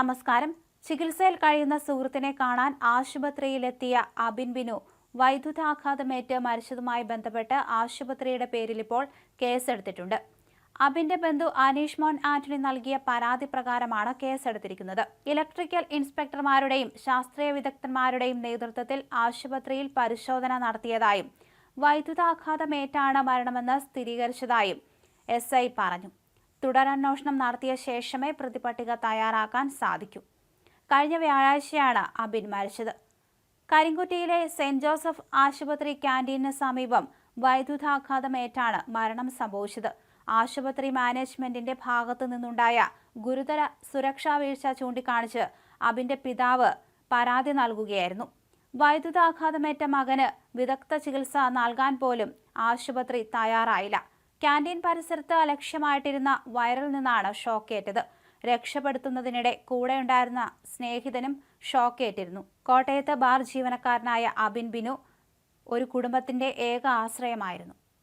നമസ്കാരം. ചികിത്സയിൽ കഴിയുന്ന സുഹൃത്തിനെ കാണാൻ ആശുപത്രിയിലെത്തിയ അബിൻ ബിനു വൈദ്യുതാഘാതമേറ്റ് മരിച്ചതുമായി ബന്ധപ്പെട്ട് ആശുപത്രിയുടെ പേരിൽ ഇപ്പോൾ കേസെടുത്തിട്ടുണ്ട്. അബിന്റെ ബന്ധു അനീഷ് മോൻ ആന്റണി നൽകിയ പരാതി പ്രകാരമാണ് കേസെടുത്തിരിക്കുന്നത്. ഇലക്ട്രിക്കൽ ഇൻസ്പെക്ടർമാരുടെയും ശാസ്ത്രീയ വിദഗ്ധന്മാരുടെയും നേതൃത്വത്തിൽ ആശുപത്രിയിൽ പരിശോധന നടത്തിയതായും വൈദ്യുതാഘാതമേറ്റാണ് മരണമെന്ന് സ്ഥിരീകരിച്ചതായും എസ് പറഞ്ഞു. തുടരന്വേഷണം നടത്തിയ ശേഷമേ പ്രതിപട്ടിക തയ്യാറാക്കാൻ സാധിക്കൂ. കഴിഞ്ഞ വ്യാഴാഴ്ചയാണ് അബിൻ മരിച്ചത്. കരിങ്കുറ്റിയിലെ സെന്റ് ജോസഫ് ആശുപത്രി ക്യാന്റീനു സമീപം വൈദ്യുതാഘാതമേറ്റാണ് മരണം സംഭവിച്ചത്. ആശുപത്രി മാനേജ്മെന്റിന്റെ ഭാഗത്തു നിന്നുണ്ടായ ഗുരുതര സുരക്ഷാ വീഴ്ച ചൂണ്ടിക്കാണിച്ച് അബിന്റെ പിതാവ് പരാതി നൽകുകയായിരുന്നു. വൈദ്യുതാഘാതമേറ്റ മകന് വിദഗ്ധ ചികിത്സ നൽകാൻ പോലും ആശുപത്രി തയ്യാറായില്ല. ക്യാന്റീൻ പരിസരത്ത് ലക്ഷ്യമായിട്ടിരുന്ന വയറിൽ നിന്നാണ് ഷോക്കേറ്റത്. രക്ഷപ്പെടുത്തുന്നതിനിടെ കൂടെയുണ്ടായിരുന്ന സ്നേഹിതനും ഷോക്കേറ്റിരുന്നു. കോട്ടയത്ത് ബാർ ജീവനക്കാരനായ അബിൻ ബിനു ഒരു കുടുംബത്തിന്റെ ഏക ആശ്രയമായിരുന്നു.